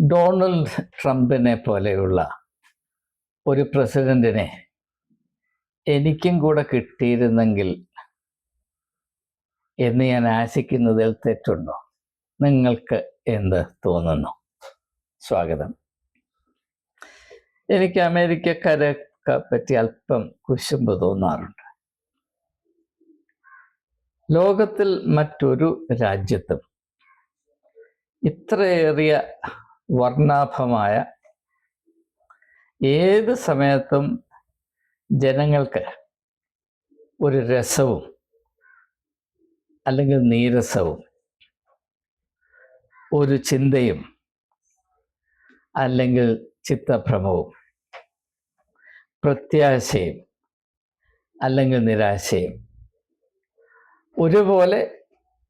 Donald ട്രംപിനെ പോലെയുള്ള ഒരു പ്രസിഡന്റിനെ എനിക്കും കൂടെ കിട്ടിയിരുന്നെങ്കിൽ എന്ന് ഞാൻ ആശിക്കുന്നതിൽ തെറ്റുണ്ടോ? നിങ്ങൾക്ക് എന്ത് തോന്നുന്നു? സ്വാഗതം. എനിക്ക് അമേരിക്കക്കാരെ പറ്റി അല്പം കുശുമ്പ് തോന്നാറുണ്ട്. ലോകത്തിൽ മറ്റൊരു രാജ്യത്തും ഇത്രയേറിയ വർണാഭമായ ഏത് സമയത്തും ജനങ്ങൾക്ക് ഒരു രസവും അല്ലെങ്കിൽ നീരസവും ഒരു ചിന്തയും അല്ലെങ്കിൽ ചിത്തഭ്രമവും പ്രത്യാശയും അല്ലെങ്കിൽ നിരാശയും ഒരുപോലെ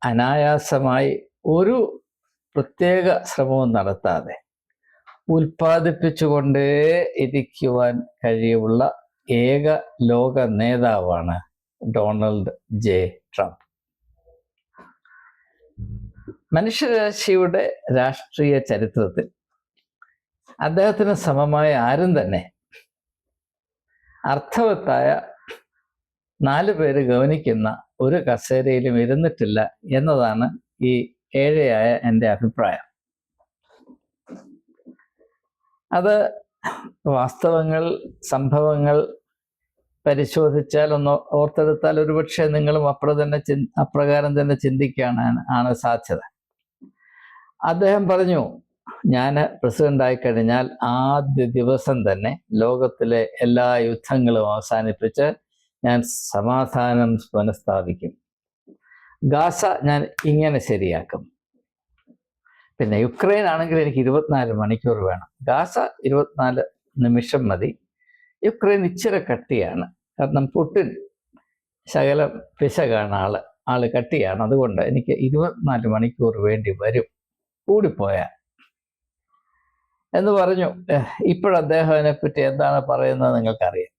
അനായാസമായി ഒരു പ്രത്യേക ശ്രമവും നടത്താതെ ഉൽപ്പാദിപ്പിച്ചുകൊണ്ടേ ഇരിക്കുവാൻ കഴിയുള്ള ഏക ലോക നേതാവാണ് ഡൊണാൾഡ് ജെ ട്രംപ്. മനുഷ്യരാശിയുടെ രാഷ്ട്രീയ ചരിത്രത്തിൽ അദ്ദേഹത്തിന് സമമായ ആരും തന്നെ അർത്ഥവത്തായ നാല് പേര് ഗവനിക്കുന്ന ഒരു കസേരയിലും ഇരുന്നിട്ടില്ല എന്നതാണ് ഈ ഏഴയായ എന്റെ അഭിപ്രായം. അത് വാസ്തവങ്ങൾ സംഭവങ്ങൾ പരിശോധിച്ചാൽ ഒന്ന് ഓർത്തെടുത്താൽ ഒരുപക്ഷെ നിങ്ങളും അപ്ര തന്നെ അപ്രകാരം തന്നെ ചിന്തിക്കാനാണ് ആണ് സാധ്യത. അദ്ദേഹം പറഞ്ഞു ഞാൻ പ്രസിഡന്റായി കഴിഞ്ഞാൽ ആദ്യ ദിവസം തന്നെ ലോകത്തിലെ എല്ലാ യുദ്ധങ്ങളും അവസാനിപ്പിച്ച് ഞാൻ സമാധാനം പുനഃസ്ഥാപിക്കും. ഗാസ ഞാൻ ഇങ്ങനെ ശരിയാക്കും. പിന്നെ യുക്രൈൻ ആണെങ്കിൽ എനിക്ക് ഇരുപത്തിനാല് മണിക്കൂർ വേണം. ഗാസ ഇരുപത്തിനാല് നിമിഷം മതി. യുക്രൈൻ ഇച്ചിരി കട്ടിയാണ്. കാരണം പുട്ടിൻ ശകലം പിശകാണ് ആൾ. ആൾ കട്ടിയാണ്. അതുകൊണ്ട് എനിക്ക് ഇരുപത്തിനാല് മണിക്കൂർ വേണ്ടി വരും. കൂടിപ്പോയാൽ. എന്ന് പറഞ്ഞു. ഇപ്പോഴദ്ദേഹം അതിനെപ്പറ്റി എന്താണ് പറയുന്നത് നിങ്ങൾക്കറിയാം.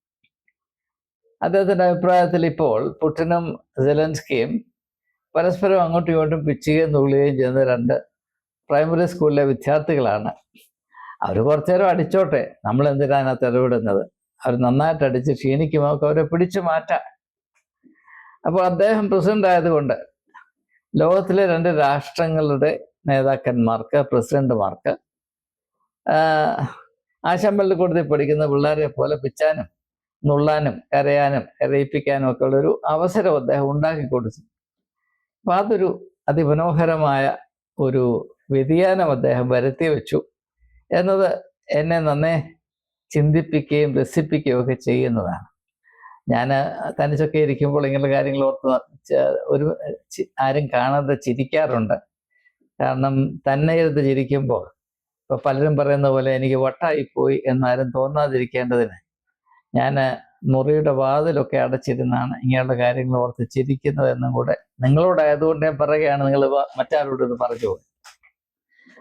അദ്ദേഹത്തിന്റെ അഭിപ്രായത്തിൽ ഇപ്പോൾ പുട്ടിനും സെലൻസ്കിയും പരസ്പരം അങ്ങോട്ടും ഇങ്ങോട്ടും പിച്ചുകയും നുള്ളുകയും ചെയ്യുന്ന രണ്ട് പ്രൈമറി സ്കൂളിലെ വിദ്യാർത്ഥികളാണ്. അവർ കുറച്ചു നേരം അടിച്ചോട്ടെ. നമ്മൾ എന്തിനാ അതിനകത്ത് ഇടപെടുന്നത്? അവർ നന്നായിട്ട് അടിച്ച് ക്ഷീണിക്കുമ്പോൾ അവരെ പിടിച്ചു മാറ്റാം. അപ്പോൾ അദ്ദേഹം പ്രസിഡന്റ് ആയതുകൊണ്ട് ലോകത്തിലെ രണ്ട് രാഷ്ട്രങ്ങളുടെ നേതാക്കന്മാർക്ക് പ്രസിഡന്റുമാർക്ക് ആശമ്പലിൽ കൂടുതൽ പഠിക്കുന്ന പിള്ളേരെ പോലെ പിച്ചാനും നുള്ളാനും കരയാനും കരയിപ്പിക്കാനും ഒക്കെ ഉള്ളൊരു അവസരം അദ്ദേഹം ഉണ്ടാക്കി കൊടുത്തു. അപ്പം അതൊരു അതിമനോഹരമായ ഒരു വ്യതിയാനം അദ്ദേഹം വരുത്തി വെച്ചു. എന്നത് എന്നെ നന്നേ ചിന്തിപ്പിക്കുകയും രസിപ്പിക്കുകയും ഒക്കെ ചെയ്യുന്നതാണ്. ഞാൻ തനിച്ചൊക്കെ ഇരിക്കുമ്പോൾ ഇങ്ങനെയുള്ള കാര്യങ്ങൾ ഓർത്ത് ഒരു ആരും കാണാതെ ചിരിക്കാറുണ്ട്. കാരണം തന്നെ ഇരുന്ന് ചിരിക്കുമ്പോൾ ഇപ്പൊ പലരും പറയുന്ന പോലെ എനിക്ക് വട്ടായിപ്പോയി എന്നാരും തോന്നാതിരിക്കേണ്ടതിന് ഞാൻ മുറിയുടെ വാതിലൊക്കെ അടച്ചിരുന്നാണ് ഇങ്ങനെയുള്ള കാര്യങ്ങൾ ഓർത്ത് ചിരിക്കുന്നതെന്നും കൂടെ നിങ്ങളോടായതുകൊണ്ട് ഞാൻ പറയുകയാണ് നിങ്ങൾ മറ്റാരോട് ഇത് പറഞ്ഞു പോയി.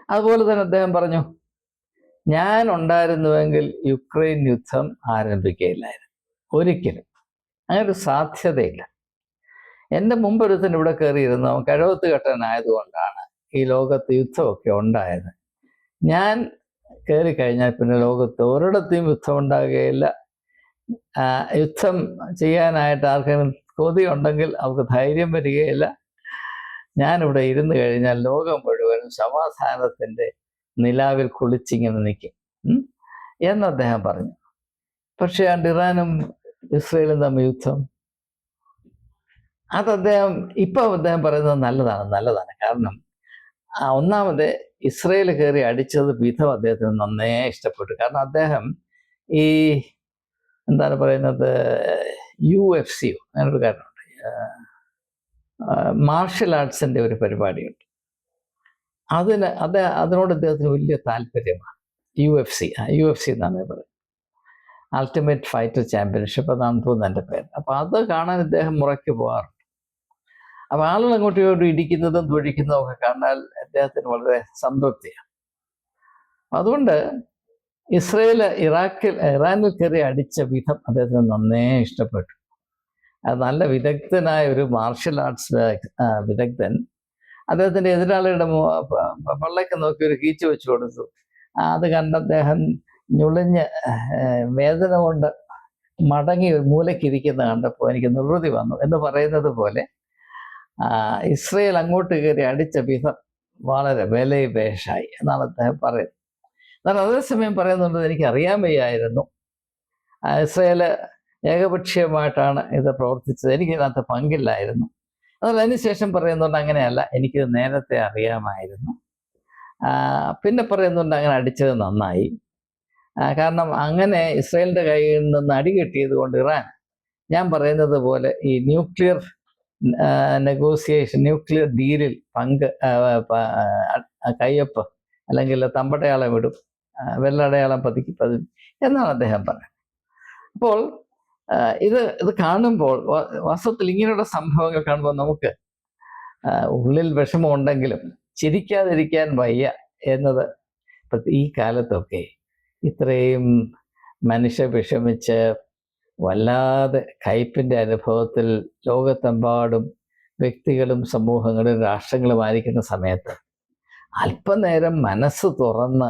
അതുപോലെ തന്നെ അദ്ദേഹം പറഞ്ഞു ഞാൻ ഉണ്ടായിരുന്നുവെങ്കിൽ യുക്രൈൻ യുദ്ധം ആരംഭിക്കുകയില്ലായിരുന്നു ഒരിക്കലും. അങ്ങനെ ഒരു സാധ്യതയില്ല. എന്റെ മുമ്പൊരുത്തൻ ഇവിടെ കയറിയിരുന്നു അവൻ കഴിവത്ത് കെട്ടാനായതുകൊണ്ടാണ് ഈ ലോകത്ത് യുദ്ധമൊക്കെ ഉണ്ടായത്. ഞാൻ കയറി കഴിഞ്ഞാൽ പിന്നെ ലോകത്ത് ഒരിടത്തും യുദ്ധം ഉണ്ടാകുകയില്ല. യുദ്ധം ചെയ്യാനായിട്ട് ആർക്കെങ്കിലും കൊതി ഉണ്ടെങ്കിൽ അവർക്ക് ധൈര്യം വരികയില്ല. ഞാനിവിടെ ഇരുന്ന് കഴിഞ്ഞാൽ ലോകം മുഴുവനും സമാധാനത്തിന്റെ നിലാവിൽ കുളിച്ചിങ്ങനെ നിൽക്കും. എന്ന് അദ്ദേഹം പറഞ്ഞു. പക്ഷേ ഇറാനും ഇസ്രയേലും തമ്മിൽ യുദ്ധം? അത് അദ്ദേഹം ഇപ്പം അദ്ദേഹം പറയുന്നത് നല്ലതാണ് നല്ലതാണ്. കാരണം ഒന്നാമത് ഇസ്രയേൽ കയറി അടിച്ചത് വിധം അദ്ദേഹത്തിന് നന്നേ ഇഷ്ടപ്പെട്ടു. കാരണം അദ്ദേഹം ഈ എന്താണ് പറയുന്നത് യു എഫ് സി അങ്ങനൊരു കാര്യമുണ്ട് മാർഷൽ ആർട്സിന്റെ ഒരു പരിപാടിയുണ്ട്. അതിന് അത് അതിനോട് അദ്ദേഹത്തിന് വലിയ താല്പര്യമാണ്. U F C U F C എന്നാണ് പറയുന്നത്. അൾട്ടിമേറ്റ് ഫൈറ്റർ ചാമ്പ്യൻഷിപ്പ് എന്നാണ് തോന്നുന്നു എന്റെ പേര്. അപ്പോൾ അത് കാണാൻ അദ്ദേഹം മുറയ്ക്ക് പോകാറുണ്ട്. അപ്പോൾ ആളുകൾ അങ്ങോട്ടും ഇങ്ങോട്ടും ഇടിക്കുന്നതും തൊഴിക്കുന്നതും ഒക്കെ കണ്ടാൽ അദ്ദേഹത്തിന് വളരെ സംതൃപ്തിയാണ്. അതുകൊണ്ട് ഇസ്രയേൽ ഇറാഖിൽ ഇറാനിൽ കയറി അടിച്ച വിധം അദ്ദേഹത്തിന് നന്നേ ഇഷ്ടപ്പെട്ടു. അത് നല്ല വിദഗ്ധനായ ഒരു മാർഷൽ ആർട്സ് വിദഗ്ധൻ. അദ്ദേഹത്തിന്റെ എതിരാളിയുടെ പള്ളയ്ക്ക് നോക്കി ഒരു കീച്ചു വെച്ച് കൊടുത്തു. അത് കണ്ട് അദ്ദേഹം ഞുളിഞ്ഞ് വേദന കൊണ്ട് മടങ്ങി മൂലക്കിരിക്കുന്ന കണ്ടപ്പോൾ എനിക്ക് നിർവൃതി വന്നു എന്ന് പറയുന്നത് പോലെ ഇസ്രയേൽ അങ്ങോട്ട് കയറി അടിച്ച വിധം വളരെ വിലയിപേഷായി എന്നാണ് അദ്ദേഹം പറയുന്നത്. എന്നാൽ അതേസമയം പറയുന്നുണ്ട് എനിക്ക് അറിയാൻ വയ്യായിരുന്നു ഇസ്രയേൽ ഏകപക്ഷീയമായിട്ടാണ് ഇത് പ്രവർത്തിച്ചത്. എനിക്ക് ഇതിനകത്ത് പങ്കില്ലായിരുന്നു. എന്നാൽ അതിനുശേഷം പറയുന്നുണ്ട് അങ്ങനെയല്ല എനിക്കിത് നേരത്തെ അറിയാമായിരുന്നു. പിന്നെ പറയുന്നുണ്ട് അങ്ങനെ അടിച്ചത് നന്നായി. കാരണം അങ്ങനെ ഇസ്രയേലിന്റെ കയ്യിൽ നിന്ന് അടി കിട്ടിയത് കൊണ്ട് ഇറാൻ. ഞാൻ പറയുന്നത് പോലെ ഈ ന്യൂക്ലിയർ നെഗോസിയേഷൻ ന്യൂക്ലിയർ ഡീലിൽ പങ്ക് കയ്യൊപ്പ് അല്ലെങ്കിൽ തമ്പടയാളം ആ, വെള്ളടയാളം പതുക്കി പതി എന്നാണ് അദ്ദേഹം പറയുന്നത് അപ്പോൾ ഇത് ഇത് കാണുമ്പോൾ വാസ്തവത്തിൽ ഇങ്ങനെയുള്ള സംഭവങ്ങൾ കാണുമ്പോൾ നമുക്ക് ഉള്ളിൽ വിഷമമുണ്ടെങ്കിലും ചിരിക്കാതിരിക്കാൻ വയ്യ എന്നത് ഈ കാലത്തൊക്കെ ഇത്രയും മനുഷ്യ വിഷമിച്ച് വല്ലാതെ കയ്പിന്റെ അനുഭവത്തിൽ ലോകത്തെമ്പാടും വ്യക്തികളും സമൂഹങ്ങളും രാഷ്ട്രങ്ങളും ആയിരിക്കുന്ന സമയത്ത് അല്പനേരം മനസ്സ് തുറന്ന്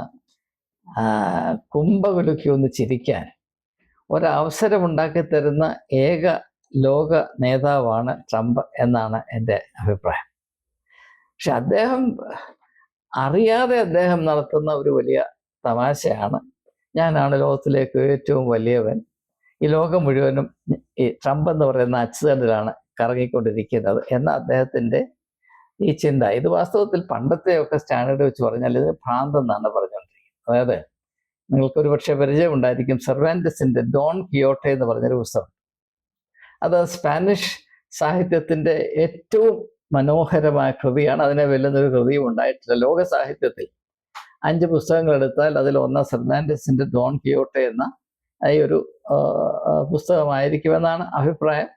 കുംഭകുലുക്കി ഒന്ന് ചിരിക്കാൻ. ഒരവസരം ഉണ്ടാക്കി തരുന്ന ഏക ലോക നേതാവാണ് ട്രംപ് എന്നാണ് എന്റെ അഭിപ്രായം. പക്ഷെ അദ്ദേഹം അറിയാതെ അദ്ദേഹം നടത്തുന്ന ഒരു വലിയ തമാശയാണ്. ഞാനാണ് ലോകത്തിലേക്ക് ഏറ്റവും വലിയവൻ. ഈ ലോകം മുഴുവനും ഈ ട്രംപ് എന്ന് പറയുന്ന അച്ചുതണ്ടിലാണ് കറങ്ങിക്കൊണ്ടിരിക്കുന്നത് എന്ന അദ്ദേഹത്തിന്റെ ഈ ചിന്ത. ഇത് വാസ്തവത്തിൽ പണ്ടത്തെയൊക്കെ സ്റ്റാൻഡേർഡ് വെച്ച് പറഞ്ഞാൽ ഇത് ഭ്രാന്തെന്നാണ് പറഞ്ഞുകൊണ്ടിരിക്കുന്നത് അതായത് നിങ്ങൾക്ക് ഒരു പരിചയം ഉണ്ടായിരിക്കും. സെർവാൻഡസിന്റെ ഡോൺ കിയോട്ടെ എന്ന് പറഞ്ഞൊരു പുസ്തകം. അത് സ്പാനിഷ് സാഹിത്യത്തിന്റെ ഏറ്റവും മനോഹരമായ കൃതിയാണ്. അതിനെ വെല്ലുന്നൊരു കൃതിയും ഉണ്ടായിട്ടില്ല. ലോക സാഹിത്യത്തിൽ അഞ്ച് പുസ്തകങ്ങൾ എടുത്താൽ അതിൽ ഒന്ന് സെർവാന്റസിന്റെ ഡോൺ കിയോട്ടെ എന്ന ഈ ഒരു പുസ്തകമായിരിക്കുമെന്നാണ് അഭിപ്രായം.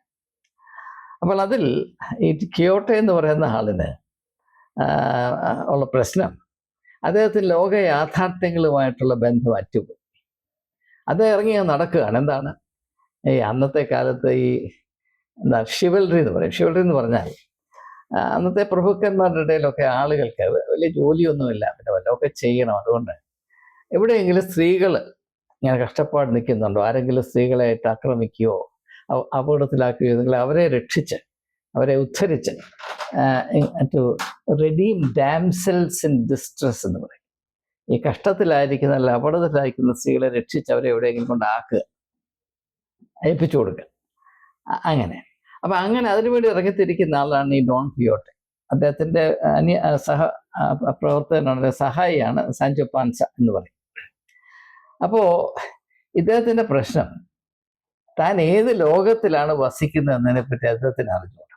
അപ്പോൾ അതിൽ ഈ കിയോട്ടെ എന്ന് പറയുന്ന ആളിന് ഉള്ള പ്രശ്നം അദ്ദേഹത്തിന് ലോക യാഥാർത്ഥ്യങ്ങളുമായിട്ടുള്ള ബന്ധം അറ്റുപോയി. അത് ഇറങ്ങി നടക്കുകയാണ്. എന്താണ്? ഈ അന്നത്തെ കാലത്ത് ഈ എന്താ ഷിവൽറി എന്ന് പറയും. ഷിവൽറി എന്ന് പറഞ്ഞാൽ അന്നത്തെ പ്രഭുക്കന്മാരുടെ ഇടയിലൊക്കെ ആളുകൾക്ക് വലിയ ജോലിയൊന്നുമില്ല. പിന്നെ വല്ലതൊക്കെ ചെയ്യണം. അതുകൊണ്ട് എവിടെയെങ്കിലും സ്ത്രീകൾ ഇങ്ങനെ കഷ്ടപ്പാട് നിൽക്കുന്നുണ്ടോ? ആരെങ്കിലും സ്ത്രീകളായിട്ട് ആക്രമിക്കുകയോ അപ- അപകടത്തിലാക്കുകയോ അവരെ രക്ഷിച്ച് അവരെ ഉദ്ധരിച്ച് to redeem damsels in distress എന്ന് പറയും. ഈ കഷ്ടത്തിലായിരിക്കുന്ന അല്ല അപകടത്തിലായിരിക്കുന്ന സ്ത്രീകളെ രക്ഷിച്ച് അവരെ എവിടെയെങ്കിലും കൊണ്ടാക്കുക ഏൽപ്പിച്ചു കൊടുക്കുക. അങ്ങനെ. അപ്പൊ അങ്ങനെ അതിനുവേണ്ടി ഇറങ്ങിത്തിരിക്കുന്ന ആളാണ് ഈ ഡോൺ പിയോട്ടെ അദ്ദേഹത്തിന്റെ അന്യ സഹ പ്രവർത്തകനാണ് സഹായിയാണ് സാഞ്ചു പാൻസ എന്ന് പറയും. അപ്പോ ഇദ്ദേഹത്തിന്റെ പ്രശ്നം താൻ ഏത് ലോകത്തിലാണ് വസിക്കുന്നത് എന്നതിനെ പറ്റി അദ്ദേഹത്തിന് അറിഞ്ഞുകൂടാ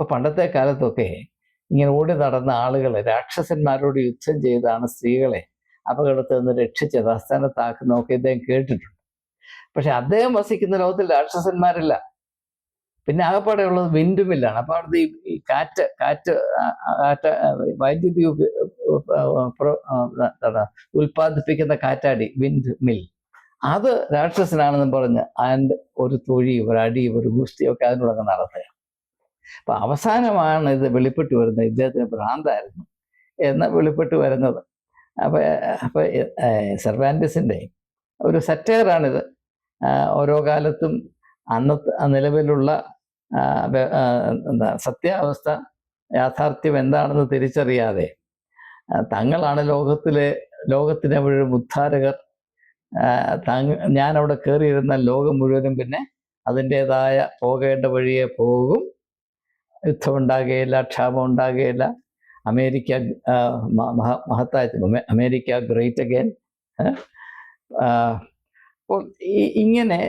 അപ്പൊ പണ്ടത്തെ കാലത്തൊക്കെ ഇങ്ങനെ ഓടി നടന്ന ആളുകളെ രാക്ഷസന്മാരോട് യുദ്ധം ചെയ്താണ് സ്ത്രീകളെ അപകടത്തിൽ നിന്ന് രക്ഷിച്ച് യഥാസ്ഥാനത്താക്കുന്നതൊക്കെ ഇദ്ദേഹം കേട്ടിട്ടുണ്ട്. പക്ഷെ അദ്ദേഹം വസിക്കുന്ന ലോകത്തിൽ രാക്ഷസന്മാരില്ല. പിന്നെ ആകപ്പാടെ ഉള്ളത് വിൻഡുമില്ലാണ് അപ്പൊ അവിടുത്തെ ഈ കാറ്റ് കാറ്റ് കാറ്റ് വൈദ്യുതി ഉൽപ്പാദിപ്പിക്കുന്ന കാറ്റാടി വിൻഡ് മിൽ. അത് രാക്ഷസനാണെന്ന് പറഞ്ഞ് ആൻഡ് ഒരു തൊഴിയും ഒരു അടിയും ഒരു ഗുസ്തിയും ഒക്കെ അതിനോടൊക്കെ നടത്തുക അപ്പൊ അവസാനമാണ് ഇത് വെളിപ്പെട്ട് വരുന്നത്. ഇദ്ദേഹത്തിന് ഭ്രാന്തായിരുന്നു എന്ന് വെളിപ്പെട്ട് വരുന്നത്. അപ്പൊ അപ്പൊ സെർവാൻഡിസിന്റെ ഒരു സറ്റയറാണിത്. ഓരോ കാലത്തും അന്ന നിലവിലുള്ള എന്താ സത്യാവസ്ഥ യാഥാർത്ഥ്യം എന്താണെന്ന് തിരിച്ചറിയാതെ തങ്ങളാണ് ലോകത്തിലെ ലോകത്തിനെ മുഴുവൻ ഉദ്ധാരകർ. തങ്ങ ഞാനവിടെ കയറിയിരുന്ന ലോകം മുഴുവനും പിന്നെ അതിന്റെതായ പോകേണ്ട വഴിയെ പോകും. യുദ്ധം ഉണ്ടാകുകയില്ല ക്ഷാമം ഉണ്ടാകുകയില്ല. അമേരിക്ക മഹത്തായ അമേരിക്ക ഗ്രേറ്റ് അഗൈൻ അപ്പോൾ ഈ ഇങ്ങനെ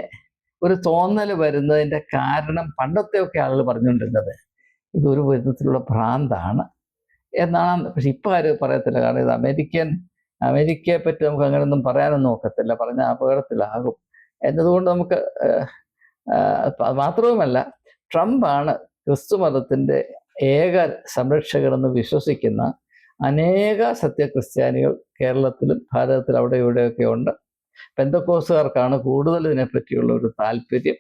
ഒരു തോന്നൽ വരുന്നതിന്റെ കാരണം പണ്ടത്തെയൊക്കെ ആളുകൾ പറഞ്ഞുകൊണ്ടിരുന്നത് ഇതൊരു വിധത്തിലുള്ള ഭ്രാന്താണ് എന്നാണ്. പക്ഷെ ഇപ്പം ആരും പറയത്തില്ല. കാരണം ഇത് അമേരിക്കൻ അമേരിക്കയെ പറ്റി നമുക്ക് അങ്ങനെയൊന്നും പറയാനൊന്നും നോക്കത്തില്ല പറഞ്ഞ അപകടത്തിലാകും. എന്നതുകൊണ്ട് നമുക്ക് മാത്രവുമല്ല ട്രംപാണ് ക്രിസ്തു മതത്തിന്റെ ഏക സംരക്ഷകരെന്ന് വിശ്വസിക്കുന്ന അനേക സത്യക്രിസ്ത്യാനികൾ കേരളത്തിലും ഭാരതത്തിലും അവിടെ ഇവിടെയൊക്കെ ഉണ്ട്. പെന്തക്കോസുകാർക്കാണ് കൂടുതൽ ഇതിനെപ്പറ്റിയുള്ള ഒരു താല്പര്യം.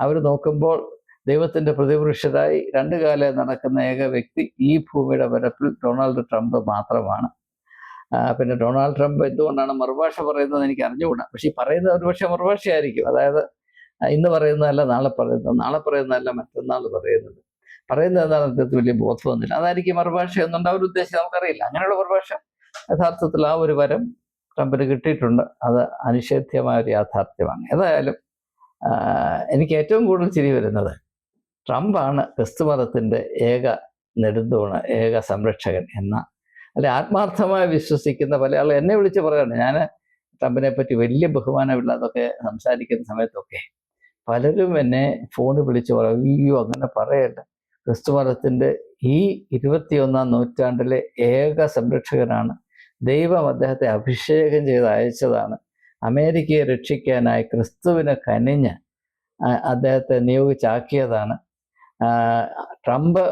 അവർ നോക്കുമ്പോൾ ദൈവത്തിന്റെ പ്രതിപുരുഷരായി രണ്ടു കാലം നടക്കുന്ന ഏക വ്യക്തി ഈ ഭൂമിയുടെ പരപ്പിൽ ഡൊണാൾഡ് ട്രംപ് മാത്രമാണ്. പിന്നെ ഡൊണാൾഡ് ട്രംപ് എന്തുകൊണ്ടാണ് മറുഭാഷ പറയുന്നത് എനിക്ക് അറിഞ്ഞുകൂടാ. പക്ഷെ ഈ പറയുന്നത് ഒരുപക്ഷെ മറുഭാഷയായിരിക്കും. അതായത് ഇന്ന് പറയുന്നതല്ല നാളെ പറയുന്നത് നാളെ പറയുന്നതല്ല മറ്റന്നാൾ പറയുന്നത്. പറയുന്നത് എന്താണ് അദ്ദേഹത്തിന് വലിയ ബോധമൊന്നുമില്ല. അതായിരിക്കും മറുഭാഷ എന്നുണ്ട് ഒരു ഉദ്ദേശിച്ച് നമുക്കറിയില്ല. അങ്ങനെയുള്ള മറുഭാഷ യഥാർത്ഥത്തിൽ ആ ഒരു വരം ട്രംപിന് കിട്ടിയിട്ടുണ്ട്. അത് അനിഷേധ്യമായ ഒരു യാഥാർത്ഥ്യമാണ്. ഏതായാലും എനിക്ക് ഏറ്റവും കൂടുതൽ ചിരി വരുന്നത് ട്രംപാണ് ക്രിസ്തു മതത്തിന്റെ ഏക നെടുന്തൂണ് ഏക സംരക്ഷകൻ എന്ന അല്ലെ ആത്മാർത്ഥമായി വിശ്വസിക്കുന്ന പല ആളുകൾ എന്നെ വിളിച്ച് പറയാണ്. ഞാൻ ട്രംപിനെ പറ്റി വലിയ ബഹുമാനമില്ലാതൊക്കെ സംസാരിക്കുന്ന സമയത്തൊക്കെ പലരും എന്നെ ഫോണിൽ വിളിച്ച് പറയും അങ്ങനെ ക്രിസ്തു ക്രിസ്തുമതത്തിന്റെ ഈ ഇരുപത്തിയൊന്നാം നൂറ്റാണ്ടിലെ ഏക സംരക്ഷകനാണ്. ദൈവം അദ്ദേഹത്തെ അഭിഷേകം ചെയ്ത് അയച്ചതാണ്. അമേരിക്കയെ രക്ഷിക്കാനായി ക്രിസ്തുവിനെ കനിഞ്ഞ് അദ്ദേഹത്തെ നിയോഗിച്ചാക്കിയതാണ്. ട്രംപ്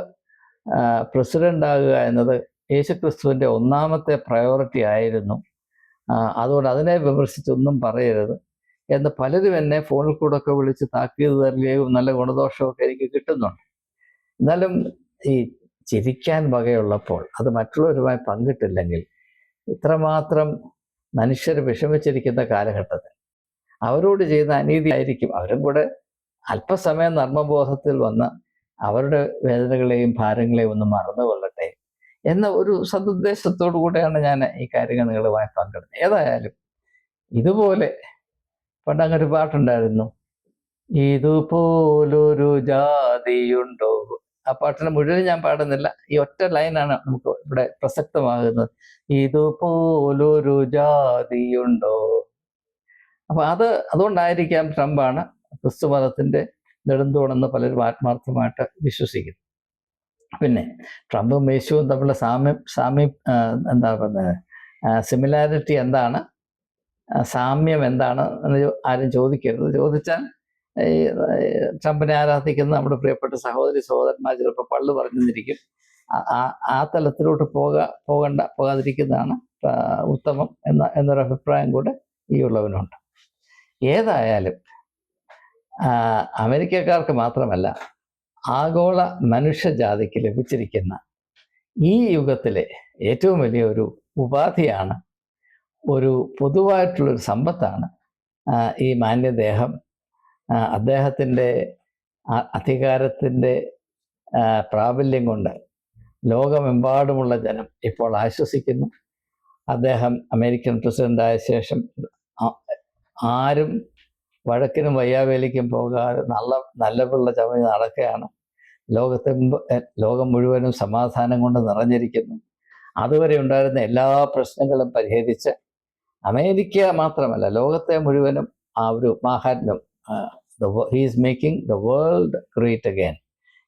പ്രസിഡന്റ് ആകുക എന്നത് യേശുക്രിസ്തുവിന്റെ ഒന്നാമത്തെ പ്രയോറിറ്റി ആയിരുന്നു. അതുകൊണ്ട് അതിനെ വിമർശിച്ചൊന്നും പറയരുത്. എന്ന് പലരും എന്നെ ഫോണിൽ കൂടെ ഒക്കെ വിളിച്ച് താക്കീത് തരികയും നല്ല ഗുണദോഷമൊക്കെ എനിക്ക് കിട്ടുന്നുണ്ട്. എന്നാലും ഈ ചിരിക്കാൻ വകയുള്ളപ്പോൾ അത് മറ്റുള്ളവരുമായി പങ്കിട്ടില്ലെങ്കിൽ ഇത്രമാത്രം മനുഷ്യർ വിഷമിച്ചിരിക്കുന്ന കാലഘട്ടത്തിൽ അവരോട് ചെയ്യുന്ന അനീതി ആയിരിക്കും അവരും കൂടെ അല്പസമയം നർമ്മബോധത്തിൽ വന്ന് അവരുടെ വേദനകളെയും ഭാരങ്ങളെയും ഒന്ന് മറന്നുകൊള്ളട്ടെ എന്ന ഒരു സതുദ്ദേശത്തോടു കൂടെയാണ് ഞാൻ ഈ കാര്യങ്ങൾ നിങ്ങളുമായി പങ്കിടുന്നത്. ഏതായാലും ഇതുപോലെ പണ്ട് അങ്ങനെ ഒരു പാട്ടുണ്ടായിരുന്നു. ഇതുപോലൊരു ജാതിയുണ്ടോ? ആ പാട്ടിനെ മുഴുവൻ ഞാൻ പാടുന്നില്ല. ഈ ഒറ്റ ലൈനാണ് നമുക്ക് ഇവിടെ പ്രസക്തമാകുന്നത്. ഇതുപോലൊരു ജാതിയുണ്ടോ? അപ്പൊ അത് അതുകൊണ്ടായിരിക്കാം ട്രംപാണ് ക്രിസ്തു മതത്തിന്റെ നെടുന്തോണെന്ന് പലരും ആത്മാർത്ഥമായിട്ട് വിശ്വസിക്കുന്നു. പിന്നെ ട്രംപും യേശുവും തമ്മിലുള്ള സാമ്യം സാമ്യം എന്താ പറയുന്നത് സിമിലാരിറ്റി എന്താണ്? സാമ്യം എന്താണ് എന്ന് ആരും ചോദിക്കരുത്. ചോദിച്ചാൽ ഈ ട്രംപിനെ ആരാധിക്കുന്ന നമ്മുടെ പ്രിയപ്പെട്ട സഹോദരി സഹോദരന്മാർ ചിലപ്പോൾ പള്ളു പറഞ്ഞിരിക്കും. ആ- തലത്തിലോട്ട് പോക പോകണ്ട പോകാതിരിക്കുന്നതാണ് ഉത്തമം എന്ന എന്നൊരു അഭിപ്രായം കൂടെ ഈ ഉള്ളവനുണ്ട്. ഏതായാലും അമേരിക്കക്കാർക്ക് മാത്രമല്ല ആഗോള മനുഷ്യജാതിക്ക് ലഭിച്ചിരിക്കുന്ന ഈ യുഗത്തിലെ ഏറ്റവും വലിയ ഒരു ഉപാധിയാണ് ഒരു പൊതുവായിട്ടുള്ളൊരു സമ്പത്താണ് ഈ മാന്യദേഹം. അദ്ദേഹത്തിന്റെ അധികാരത്തിന്റെ പ്രാബല്യം കൊണ്ട് ലോകമെമ്പാടുമുള്ള ജനം ഇപ്പോൾ ആശ്വസിക്കുന്നു. അദ്ദേഹം അമേരിക്കൻ പ്രസിഡന്റായ ശേഷം ആരും വഴക്കിനും വയ്യാവേലിക്കും പോകാതെ നല്ല നല്ല പിള്ള ചമഞ്ഞ് നടക്കുകയാണ്. ലോകത്തെ ലോകം മുഴുവനും സമാധാനം കൊണ്ട് നിറഞ്ഞിരിക്കുന്നു. അതുവരെ ഉണ്ടായിരുന്ന എല്ലാ പ്രശ്നങ്ങളും പരിഹരിച്ച് അമേരിക്ക മാത്രമല്ല ലോകത്തെ മുഴുവനും ആ ഒരു മാഹാത്മ്യം he's making the world great again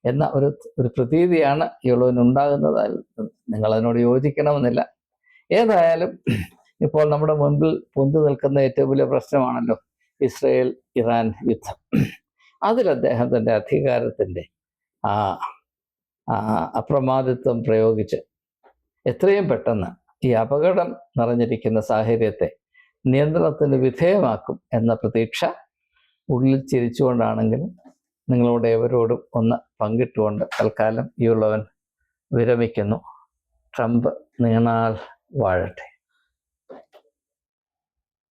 എന്ന ഒരു ഒരു പ്രതീതിയാണ് ഈ ഉള്ളവനുണ്ടാകുന്നത് നിങ്ങൾ അതിനോട് യോജിക്കണമെന്നില്ല. ഏതായാലും ഇപ്പോൾ നമ്മുടെ മുൻപിൽ പൊന്തു നിൽക്കുന്ന ഏറ്റവും വലിയ പ്രശ്നമാണല്ലോ ഇസ്രയേൽ ഇറാൻ യുദ്ധം. അതിൽ അദ്ദേഹം തന്റെ അധികാരത്തിന്റെ ആ അപ്രമാദിത്വം പ്രയോഗിച്ച് എത്രയും പെട്ടെന്ന് ഈ അപകടം നിറഞ്ഞിരിക്കുന്ന സാഹചര്യത്തെ നിയന്ത്രണത്തിന് വിധേയമാക്കും എന്ന പ്രതീക്ഷ ഉള്ളിൽ ചിരിച്ചുകൊണ്ടാണെങ്കിലും നിങ്ങളോട് ഏവരോടും ഒന്ന് പങ്കിട്ടുകൊണ്ട് തൽക്കാലം ഈ ഉള്ളവൻ വിരമിക്കുന്നു. ട്രംപ് നീണാൽ വാഴട്ടെ.